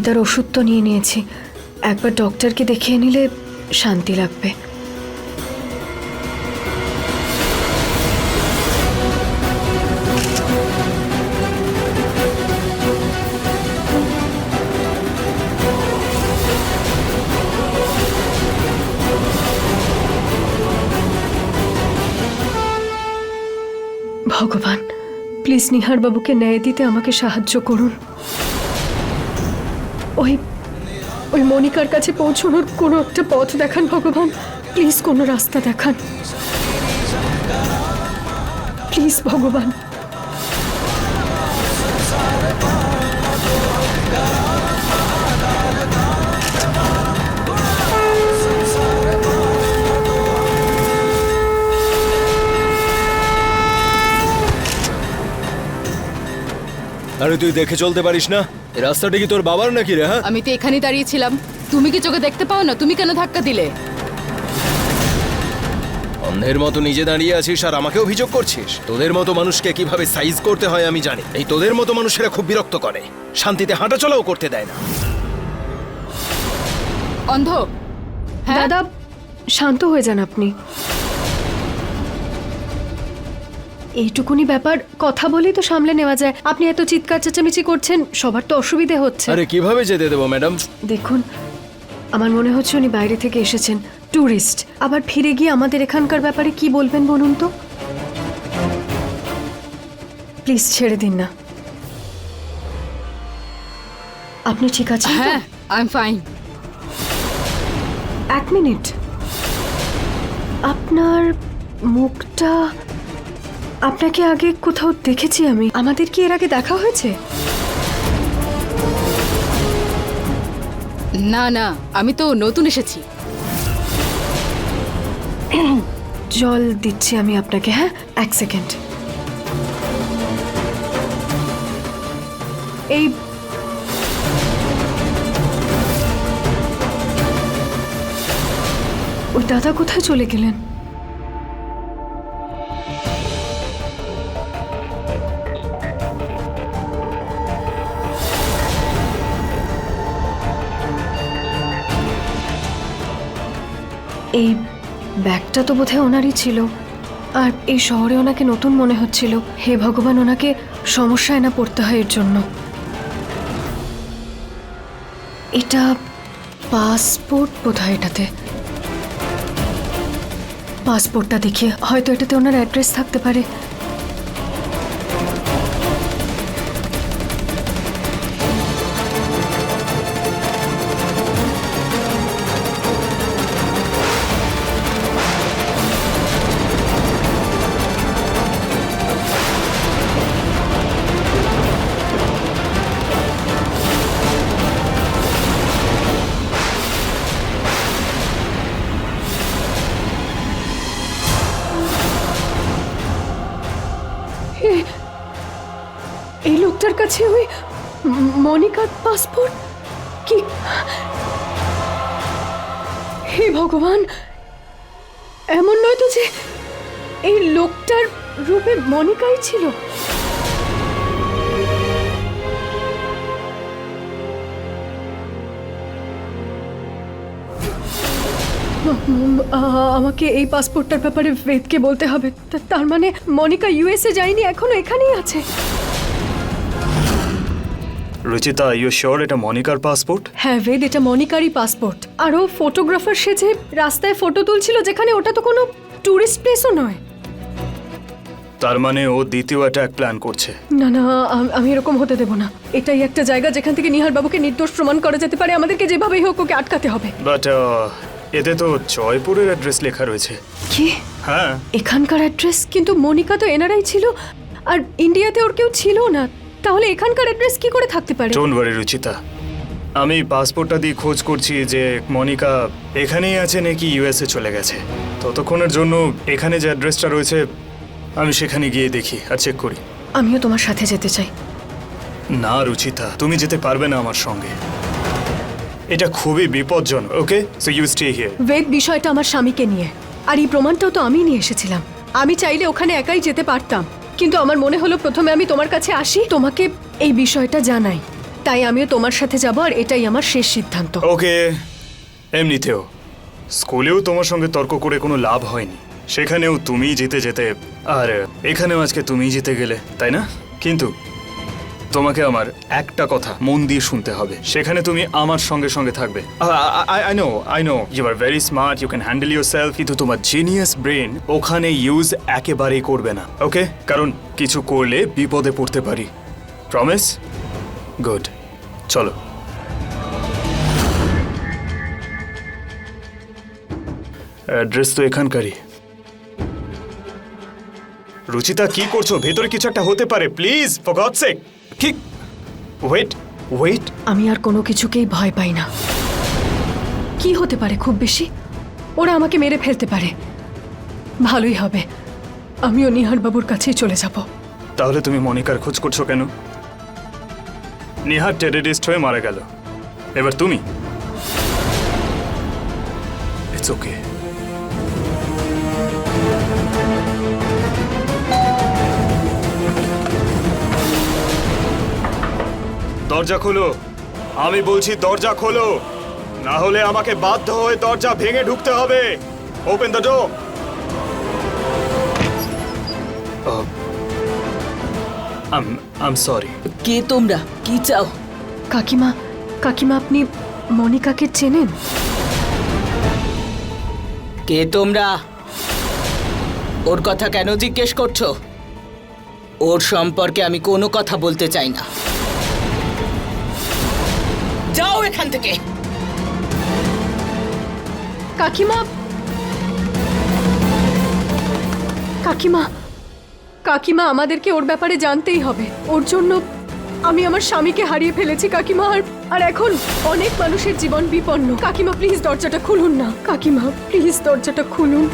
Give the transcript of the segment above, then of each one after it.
গীতার ওষুধ তো নিয়ে নিয়েছি। একবার ডক্টরকে দেখিয়ে নিলে শান্তি লাগবে। ভগবান, প্লিজ নিহার বাবুকে ন্যায় দিতে আমাকে সাহায্য করুন। ওই ওই মনিকার কাছে পৌঁছানোর কোনো একটা পথ দেখান ভগবান। প্লিজ কোনো রাস্তা দেখান। প্লিজ ভগবান। আরে তুই দেখে চলতে পারিস না? এই রাস্তাটা কি তোর বাবার নাকি রে হ্যাঁ? আমি তো এখানেই দাঁড়িয়েছিলাম। তুমি কি চোখে দেখতে পাও না? তুমি কেন ধাক্কা দিলে? অন্ধের মতো নিজে দাঁড়িয়ে আছিস আর আমাকে অভিযোগ করছিস? তোদের মতো মানুষকে কীভাবে সাইজ করতে হয় আমি জানি। এই তোদের মতো মানুষেরা খুব বিরক্ত করে। শান্তিতে হাঁটাচলাও করতে দেয় না। অন্ধ? হ্যাঁ? দাদা শান্ত হয়ে যান আপনি। এইটুকুনি ব্যাপার কথা বলেই তো সামলে নেওয়া যায়। আপনি এত চিৎকার চেঁচামেচি করছেন সবার তো অসুবিধে হচ্ছে। আরে কীভাবে যেতে দেবো ম্যাডাম? দেখুন আমার মনে হচ্ছে উনি বাইরে থেকে এসেছেন ট্যুরিস্ট আবার ফিরে গিয়ে আমাদের এখানকার ব্যাপারে কি বলবেন বলুন তো? প্লিজ ছেড়ে দিন না। আপনি ঠিক আছেন হ্যাঁ আই এম ফাইন এক মিনিট। আপনার মুখটা আপনাকে আগে কোথাও দেখেছি আমি। আমাদের কি এর আগে দেখা হয়েছে? না না আমি তো নতুন এসেছি। জল দিচ্ছি আমি আপনাকে হ্যাঁ? এক সেকেন্ড। এই ওই দাদা কোথায় চলে গেলেন? এই ব্যাগটা তো বোধহয় ওনারই ছিল। আর এই শহরে ওনাকে নতুন মনে হচ্ছিল। হে ভগবান, ওনাকে সমস্যায় না পড়তে হয় এর জন্য। এটা পাসপোর্ট বোধহয় এটাতে। পাসপোর্টটা দেখিয়ে হয়তো এটাতে ওনার অ্যাড্রেস থাকতে পারে। লোকটার কাছে ওই মনিকার পাসপোর্ট? কি? হে ভগবান, এমন নয় তো যে এই লোকটার রূপে মনিকাই ছিল? আমাকে এই পাসপোর্টটার ব্যাপারে বেদকে বলতে হবে। তার মানে মনিকা ইউএসএ যায়নি, এখনও এখানেই আছে। রুচিতা ইউ শিওর এটা মনিকার পাসপোর্ট হ্যাঁ বেদ এটা মনিকারই পাসপোর্ট আর ও ফটোগ্রাফার সেজে রাস্তায় ফটো তুলছিল যেখানে ওটা তো কোনো ট্যুরিস্ট প্লেসও নয়। তার মানে ও দ্বিতীয় অ্যাটাক প্ল্যান করছে। না না আম- আমি এরকম হতে দেবো না। এটাই একটা জায়গা যেখান থেকে নিহার বাবুকে নির্দোষ প্রমাণ করা যেতে পারে। আমাদেরকে যেভাবেই হোক ওকে আটকাতে হবে। বাট এতে তো জয়পুরের অ্যাড্রেস লেখা রয়েছে। কি? হ্যাঁ। এখানকার অ্যাড্রেস কিন্তু মনিকা তো এনারাই ছিল। আর ইন্ডিয়াতে ওর কেউ ছিল না। তাহলে এখানকার অ্যাড্রেস কি করে থাকতে পারে? Don't worry Ruchita. আমি পাসপোর্টটা দিয়ে খোঁজ করছি যে মনিকা এখানেই আছে নাকি ইউএসএ চলে গেছে। ততক্ষণের জন্য এখানে যে অ্যাড্রেসটা রয়েছে আমি সেখানে গিয়ে দেখি আর চেক করি। আমিও তোমার সাথে যেতে চাই। না রুচিতা তুমি যেতে পারবে না আমার সঙ্গে। এটা খুবই বিপজ্জনক okay? So you stay here বেদ বিষয়টা আমার স্বামীকে নিয়ে। আর এই প্রমাণটাও তো আমি নিয়ে এসেছিলাম। আমি চাইলে ওখানে একাই যেতে পারতাম। কিন্তু আমার মনে হলো প্রথমে আমি তোমার কাছে আসি, তোমাকে এই বিষয়টা জানাই। তাই আমিও তোমার সাথে যাব আর এটাই আমার শেষ সিদ্ধান্ত। ওকে, এমনিতেও। স্কুলেও তোমার সঙ্গে তর্ক করে কোনো লাভ হয়নি। সেখানেও তুমি জিতে যেতে, আর এখানেও আজকে তুমি জিতে গেলে, তাই না? কিন্তু তোমাকে আমার একটা কথা মন দিয়ে শুনতে হবে। সেখানে তুমি আমার সঙ্গে সঙ্গে থাকবে। I know I know you are very smart you can handle yourself কিন্তু তোমার জিনিয়াস ব্রেন ওখানে ইউজ একেবারেই করবে না। ওকে কারণ কিছু করলে বিপদে পড়তে পারি। প্রমিস গুড চলো। অ্যাড্রেস তো এখানকারই। রুচিতা, কি করছ? ভেতরে কিছু একটা হতে পারে প্লিজ ফর গড সেক কি? ওয়েট ওয়েট আমি আর কোনো কিছুকেই ভয় পাই না। কি হতে পারে খুব বেশি? ওরা আমাকে মেরে ফেলতে পারে। ভালোই হবে। আমিও নিহার বাবুর কাছেই চলে যাব। তাহলে তুমি মনিকার খোঁজ করছ কেন? নেহার টেররিস্ট হয়ে মারা গেল। এবার তুমি? ইটস ওকে দরজা খোলো। আমি বলছি দরজা খোলো। না হলে আমাকে বাধ্য হয়ে দরজা ভেঙে ঢুকতে হবে। Open the door um um sorry কে তোমরা? কি চাও? কাকিমা কাকিমা আপনি মনিকাকে চেনেন? কে তোমরা? ওর কথা কেন জিজ্ঞেস করছ? ওর সম্পর্কে আমি কোনো কথা বলতে চাই না। এখান থেকে। কাকিমা। কাকিমা কাকিমা, আমাদেরকে ওর ব্যাপারে জানতেই হবে। ওর জন্য আমি আমার স্বামীকে হারিয়ে ফেলেছি, কাকিমা, আর আর এখন অনেক মানুষের জীবন বিপন্ন। কাকিমা প্লিজ দরজাটা খুলুন না। কাকিমা প্লিজ দরজাটা খুলুন।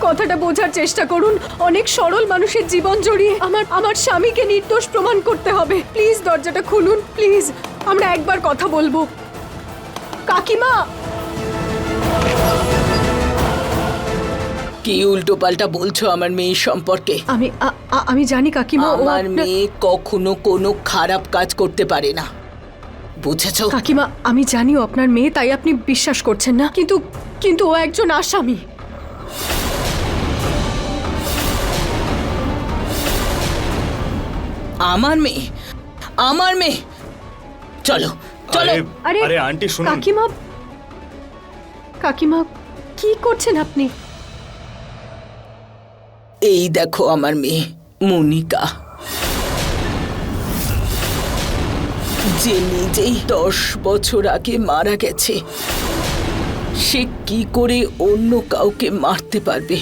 কথাটা বোঝার চেষ্টা করুন। অনেক সরল মানুষের জীবন জড়িয়ে আমার আমার স্বামীকে নির্দোষ প্রমাণ করতে হবে। প্লিজ দরজাটা খুলুন প্লিজ আমরা একবার কথা বলব। কাকিমা! কি উল্টো পাল্টা বলছো আমার মেয়ের সম্পর্কে? আমি আ- আ- আমি জানি কাকিমা ও আমার আপনার- মেয়ে কখনো কোনো খারাপ কাজ করতে পারে না। বুঝেছ? কাকিমা আমি জানি ও আপনার মেয়ে তাই আপনি বিশ্বাস করছেন না। কিন্তু কিন্তু ও একজন আসামি। আমার মেয়ে আমার মেয়ে চলো চলো। আরে আরে আন্টি শুনুন। কাকিমা কাকিমা কি করছেন আপনি? এই দেখো আমার মেয়ে মনিকা। যে নিজেই দশ বছর আগে মারা গেছে সে কি করে অন্য কাউকে মারতে পারবে?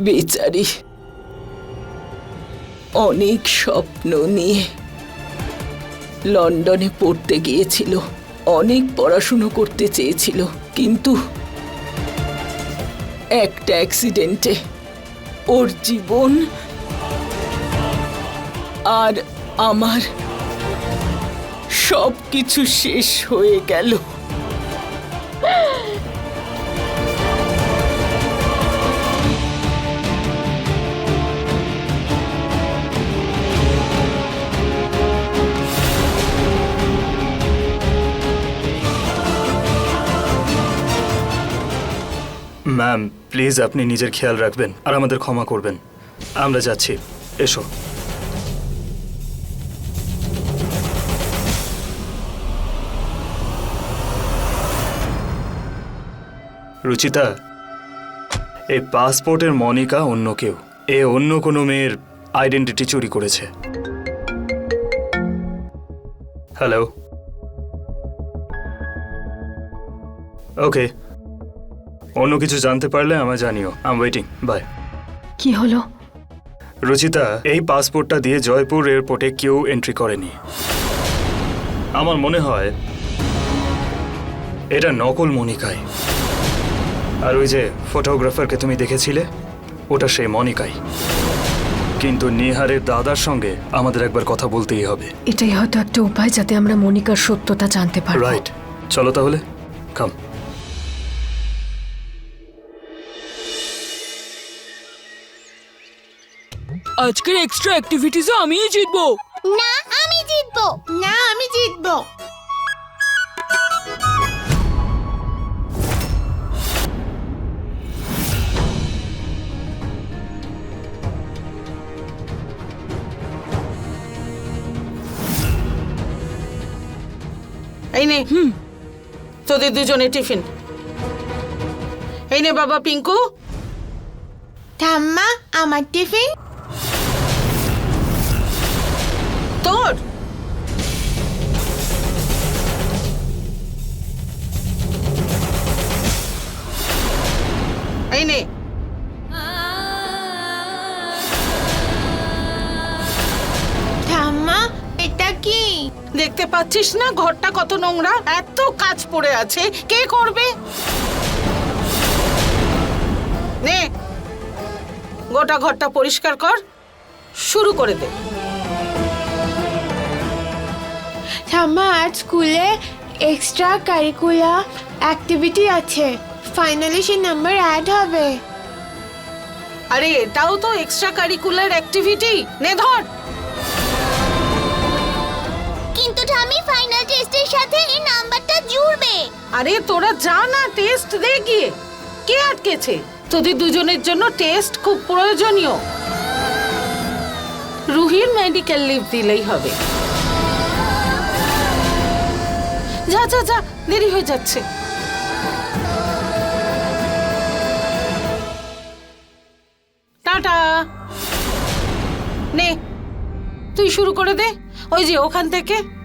বেচারি। অনেক স্বপ্ন নিয়ে লন্ডনে পড়তে গিয়েছিল। অনেক পড়াশুনো করতে চেয়েছিল, কিন্তু একটা অ্যাক্সিডেন্টে ওর জীবন আর আমার সব কিছু শেষ হয়ে গেল। প্লিজ আপনি নিজের খেয়াল রাখবেন আর আমাদের ক্ষমা করবেন। আমরা যাচ্ছি। এসো। রুচিতা, এই পাসপোর্টের মনিকা অন্য কেউ। এ অন্য কোনো মেয়ের আইডেন্টিটি চুরি করেছে। হ্যালো ওকে অন্য কিছু জানতে পারলে আমায় জানিও। আম ওয়েটিং বাই কি হলো? রুচিতা এই পাসপোর্টটা দিয়ে জয়পুর এয়ারপোর্টে কেউ এন্ট্রি করেনি। আমার মনে হয় এটা নকল মনিকাই আর ওই যে ফটোগ্রাফারকে তুমি দেখেছিলে ওটা সেই মনিকাই কিন্তু নিহারের দাদার সঙ্গে আমাদের একবার কথা বলতেই হবে। এটাই হয়তো একটা উপায় যাতে আমরা মনিকার সত্যতা জানতে পারি রাইট চলো তাহলে। কাম আজকের এক্সট্রা অ্যাক্টিভিটিসে আমিই জিতবো। না আমি জিতবো। না আমি জিতবো। এই নে। তোদের দুজনে টিফিন। এই নে বাবা পিঙ্কু। ঠাম্মা আমার টিফিন? দেখতে পাচ্ছিস না? ঘরটা কত নোংরা। এত কাজ পড়ে আছে। কে করবে? নে। গোটা ঘরটা পরিষ্কার কর। শুরু করে দে। ঠাম্মা আজ স্কুলে এক্সট্রা কারিকুলার অ্যাক্টিভিটি আছে। ফাইনালি সে নাম্বার অ্যাড হবে। আরে এটাও তো এক্সট্রা কারিকুলার অ্যাক্টিভিটি নে ধর। ঠামি ফাইনাল টেস্টের সাথে এই নাম্বারটা জুড়বে। আরে, তোরা যা না টেস্ট দে গিয়ে। কে আটকেছে? তোদের দুজনের জন্য টেস্ট খুব প্রয়োজনীয়। রুহির মেডিকেল লিভ দিলেই হবে। যা যা যা, দেরি হয়ে যাচ্ছে। টাটা। নে, তুই শুরু করে দে। ওই যে ওখান থেকে।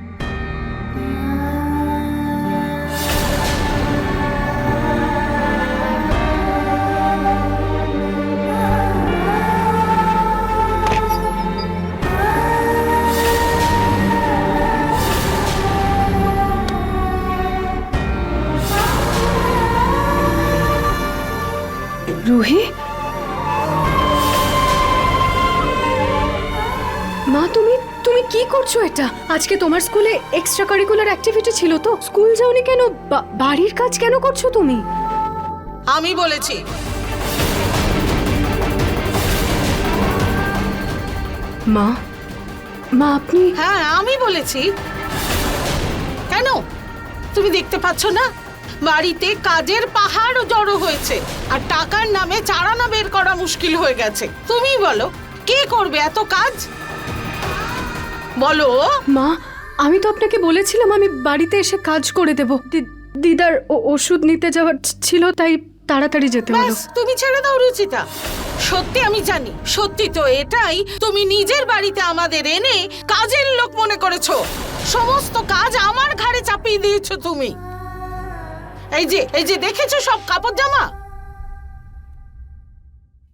রুহি? মা তুমি তুমি কি করছ এটা? আজকে তোমার স্কুলে এক্সট্রা কারিকুলার অ্যাক্টিভিটি ছিল তো। স্কুল যাওনি কেন? বাড়ির কাজ কেন করছ তুমি? আমি বলেছি। মা মা আপনি হ্যাঁ আমি বলেছি। কেন? তুমি দেখতে পাচ্ছ না? বাড়িতে কাজের পাহাড় জড়ো হয়েছে আর টাকার নামে চারানা বের করা মুশকিল হয়ে গেছে। তুমি বলো কে করবে এত কাজ? বলো। মা আমি তো আপনাকে বলেছিলাম আমি বাড়িতে এসে কাজ করে দেব। দিদার ওষুধ নিতে যাওয়ার ছিল তাই তাড়াতাড়ি যেতে হলো। তুমি ছেড়ে দাও রুচিতা। সত্যি আমি জানি সত্যি তো এটাই তুমি নিজের বাড়িতে আমাদের এনে কাজের লোক মনে করেছ। সমস্ত কাজ আমার ঘাড়ে চাপিয়ে দিয়েছ তুমি। এই যে এই যে, দেখেছ সব কাপড় জামা?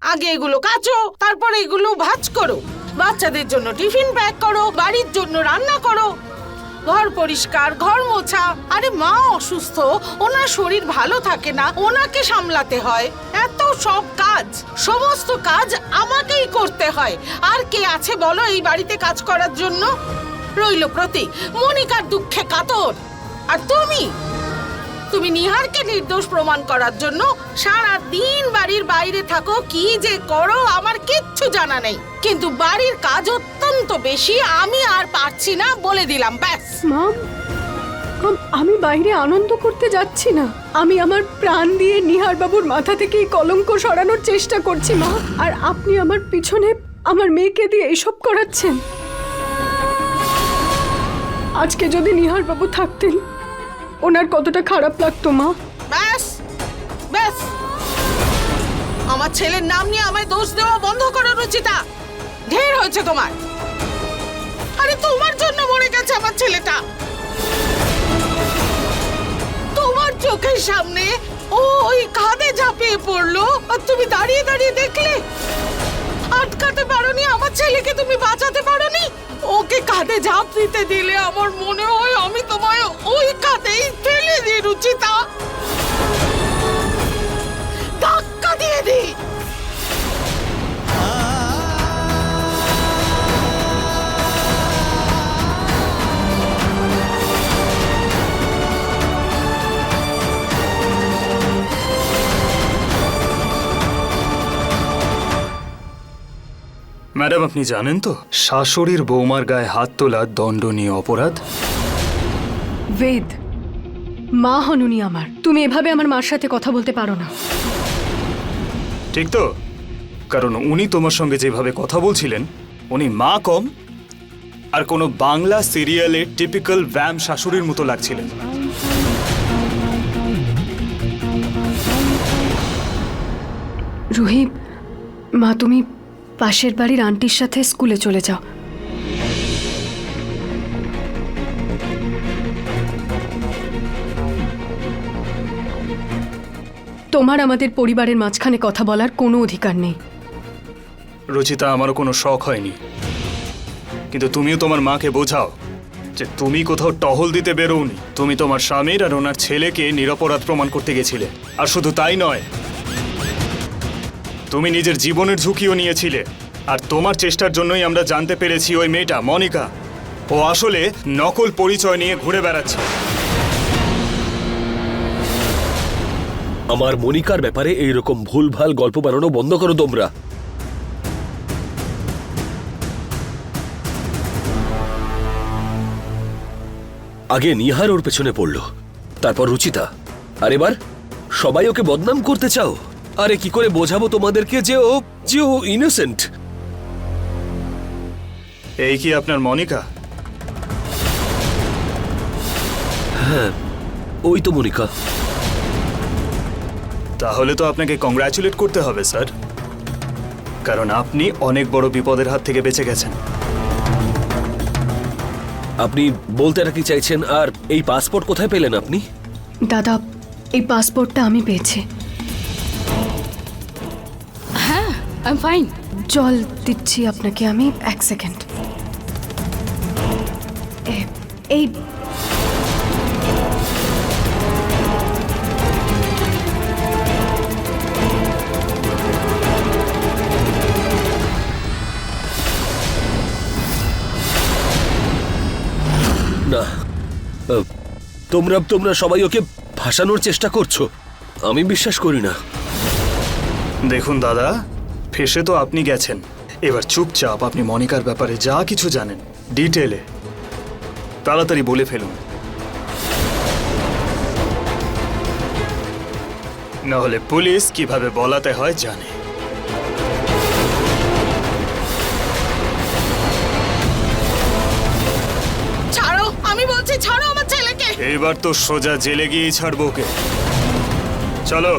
আগে এগুলো কাচো, তারপরে এগুলো ভাঁজ করো। বাচ্চাদের জন্য টিফিন প্যাক করো, বাড়ির জন্য রান্না করো। ঘর পরিষ্কার, ঘর মোছা। আরে মা অসুস্থ, ওনার শরীর ভালো থাকে না, ওনাকে সামলাতে হয়। এত সব কাজ, সমস্ত কাজ আমাকেই করতে হয়। আর কে আছে বলো এই বাড়িতে কাজ করার জন্য? রইল প্রতি মনিকার দুঃখে কাতর। আর তুমি? তুমি নিহারকে নির্দোষ প্রমাণ করার জন্য সারা দিন বাড়ির বাইরে থাকো, কি যে করো আমার কিচ্ছু জানা নেই। কিন্তু বাড়ির কাজ অত্যন্ত বেশি, আমি আর পারছি না বলে দিলাম, ব্যাস। মা আম- বাইরে আনন্দ করতে যাচ্ছি না। আমি আমার প্রাণ দিয়ে নিহার বাবুর মাথা থেকে কলঙ্ক সরানোর চেষ্টা করছি, মা। আর আপনি আমার পিছনে আমার মেয়েকে দিয়ে এসব করাচ্ছেন। আজকে যদি নিহার বাবু থাকতেন ওনার কতটা খারাপ লাগতো, মা? ব্যাস ব্যাস। আমার ছেলের নাম নিয়ে আমায় দোষ দেওয়া বন্ধ করো, রুচিতা। ঢের হয়েছে তোমার। আরে, তোমার জন্য মরে গেছে আমার ছেলেটা। তোমার চোখের সামনে ও ওই কাঁধে ঝাঁপিয়ে পড়ল, আর তুমি দাঁড়িয়ে দাঁড়িয়ে দেখলে? আটকাতে পারোনি, আমার ছেলেকে তুমি বাঁচাতে পারোনি? ওকে কাঁধে ঝাঁপ দিতে দিলে আমার মনে হয় আমি তোমায় ওই কাঁধেই ফেলে দিই, রুচিতা। ধাক্কা দিয়ে দিই। ম্যাডাম আপনি জানেন তো? শাশুড়ির বৌমার গায়ে হাত তোলা দণ্ডনীয় অপরাধ? বেদ মা হন উনি আমার। তুমি এভাবে আমার মার সাথে কথা বলতে পারো না। ঠিক তো? কারণ উনি তোমার সঙ্গে যেভাবে কথা বলছিলেন উনি মা কম আর কোনো বাংলা সিরিয়ালে টিপিক্যাল ভ্যাম শাশুড়ির মতো লাগছিলেন। রুহি মা তুমি পাশের বাড়ির আন্টির সাথে স্কুলে চলে যাও। তোমার আমাদের পরিবারের মাঝখানে কথা বলার কোনো অধিকার নেই। রচিতা, আমারও কোনো শখ হয়নি। কিন্তু তুমিও তোমার মাকে বোঝাও যে তুমি কোথাও টহল দিতে বেরোওনি। তুমি তোমার স্বামীর আর ওনার ছেলেকে নিরপরাধ প্রমাণ করতে গেছিলে। আর শুধু তাই নয় তুমি নিজের জীবনের ঝুঁকিও নিয়েছিলে। আর তোমার চেষ্টার জন্যই আমরা জানতে পেরেছি ওই মেয়েটা, মনিকা। ও আসলে নকল পরিচয় নিয়ে ঘুরে বেড়াচ্ছে। আমার মনিকার ব্যাপারে এইরকম ভুলভাল গল্প বানানো বন্ধ করো তোমরা। আগে নিহার ওর পেছনে পড়ল, তারপর রুচিতা। আর এবার সবাই ওকে বদনাম করতে চাও? আরে কি করে বোঝাবো তোমাদেরকে যে ও যে ও ইনোসেন্ট এই কি আপনার মনিকা? হ্যাঁ ওই তো মনিকা। তাহলে তো আপনাকে কংগ্রাচুলেট করতে হবে স্যার। কারণ আপনি অনেক বড় বিপদের হাত থেকে বেঁচে গেছেন। আপনি বলতে আর কি চাইছেন? আর এই পাসপোর্ট কোথায় পেলেন আপনি? দাদা এই পাসপোর্টটা আমি পেয়েছি। আই এম ফাইন জল দিচ্ছি আপনাকে আমি এক সেকেন্ড। এই না। তোমরা তোমরা সবাই ওকে ভাসানোর চেষ্টা করছ। আমি বিশ্বাস করি না। দেখুন দাদা ফেসে তো আপনি গেছেন। এবার চুপচাপ আপনি মনিকার ব্যাপারে যা কিছু জানেন ডিটেলে তাড়াতাড়ি বলে ফেলুন। নাহলে পুলিশ কীভাবে বলাতে হয় জানে। ছাড়ো আমি বলছি ছাড়ো আমার ছেলেকে। এবার তো সোজা জেলে গিয়েই ছাড়বো ওকে। চলো।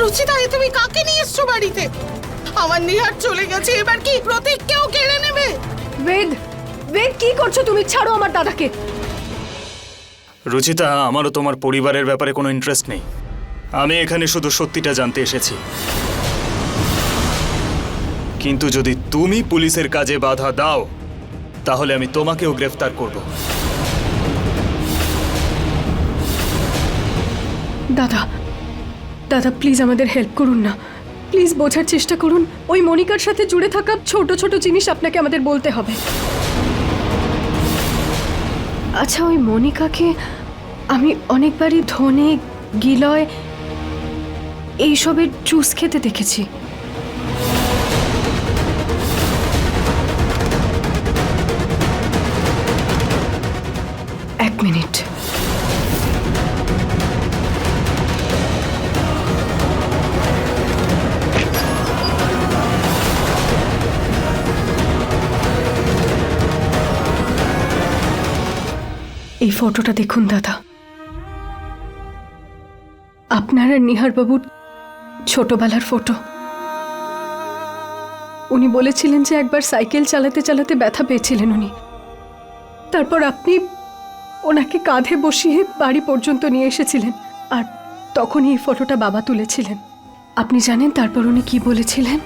রুচিতা এ তুমি কাকে নিয়ে এসছো বাড়িতে? আমার নিহার চলে গেছে এবার কি প্রতীককেও কেড়ে নেবে? বেদ বেদ কি করছ তুমি? ছাড়ো আমার দাদাকে। রুচিতা আমারও তোমার পরিবারের ব্যাপারে কোনো ইন্টারেস্ট নেই। আমি এখানে শুধু সত্যিটা জানতে এসেছি। কিন্তু যদি তুমি পুলিশের কাজে বাধা দাও তাহলে আমি তোমাকেও গ্রেফতার করব। দাদা দাদা প্লিজ আমাদের হেল্প করুন না। প্লিজ বোঝার চেষ্টা করুন। ওই মনিকার সাথে জুড়ে থাকা ছোট ছোট জিনিস আপনাকে আমাদের বলতে হবে। আচ্ছা ওই মনিকাকে আমি অনেকবারই ধনে, গিলয়, এইসবের জুস খেতে দেখেছি। এই ফটোটা দেখুন, দাদা। আপনার আর নিহার বাবুর ছোটবেলার ফটো। উনি বলেছিলেন যে একবার সাইকেল চালাতে চালাতে ব্যথা পেয়েছিলেন উনি। তারপর আপনি ওনাকে কাঁধে বসিয়ে বাড়ি পর্যন্ত নিয়ে এসেছিলেন আর তখনই এই ফটোটা বাবা তুলেছিলেন। আপনি জানেন তারপর উনি কি বলেছিলেন?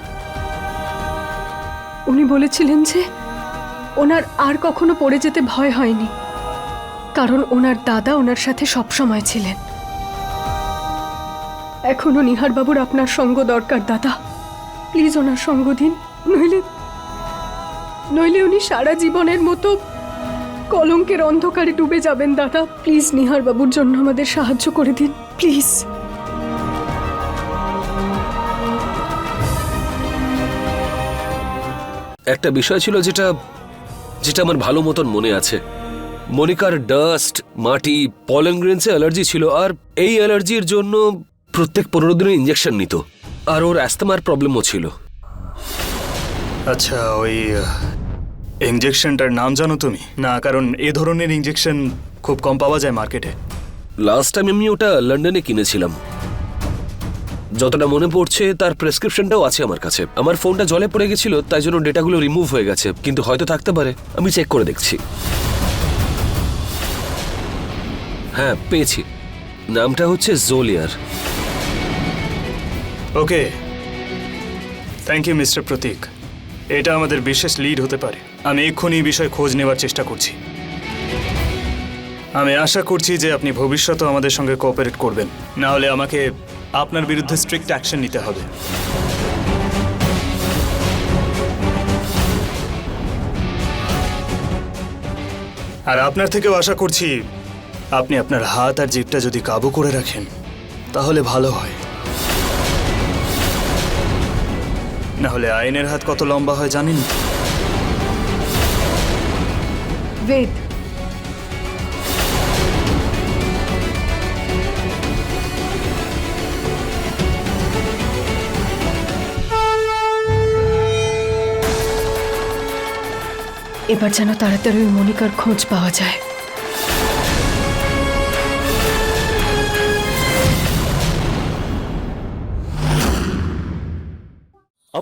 উনি বলেছিলেন যে ওনার আর কখনো পড়ে যেতে ভয় হয়নি। কারণ ওনার দাদা ওনার সাথে সব সময় ছিলেন। এখনও নিহার বাবুর আপনার সঙ্গ দরকার, দাদা। প্লিজ ওনার সঙ্গ দিন। নইলে নইলে উনি সারা জীবনের মতো কলঙ্কের অন্ধকারে ডুবে যাবেন, দাদা। প্লিজ নিহার বাবুর জন্য আমাদের সাহায্য করে দিন, প্লিজ। একটা বিষয় ছিল যেটা যেটা আমার ভালো মতন মনে আছে। মনিকার ডাস্ট মাটি পলেন গ্রেন্সে অ্যালার্জি ছিল আর এই অ্যালার্জির জন্য প্রত্যেক পনেরো দিনে ইঞ্জেকশন নিত। আর ওর অ্যাস্তমার প্রবলেমও ছিল। আচ্ছা ওই ইঞ্জেকশনটার নাম জানো তুমি? না কারণ এ ধরনের ইঞ্জেকশন খুব কম পাওয়া যায় মার্কেটে লাস্ট টাইম আমি ওটা লন্ডনে কিনেছিলাম। যতটা মনে পড়ছে তার প্রেসক্রিপশনটাও আছে আমার কাছে। আমার ফোনটা জলে পড়ে গেছিল তাই জন্য ডেটাগুলো রিমুভ হয়ে গেছে। কিন্তু হয়তো থাকতে পারে। আমি চেক করে দেখছি। হ্যাঁ পেয়েছি। নামটা হচ্ছে জোলিয়ার। Okay. Thank you mister Pratik এটা আমাদের বিশেষ লিড হতে পারে। আমি এক্ষুনি এই বিষয়ে খোঁজ নেওয়ার চেষ্টা করছি। আমি আশা করছি যে আপনি ভবিষ্যতেও আমাদের সঙ্গে কোঅপারেট করবেন। না হলে আমাকে আপনার বিরুদ্ধে স্ট্রিক্ট অ্যাকশন নিতে হবে। আর আপনার থেকেও আশা করছি আপনি আপনার হাত আর জিভটা যদি কাবু করে রাখেন, তাহলে ভালো হয়। না হলে আইনের হাত কত লম্বা হয় জানেন? এবার যেন তাড়াতাড়ি ওই মনিকার খোঁজ পাওয়া যায়।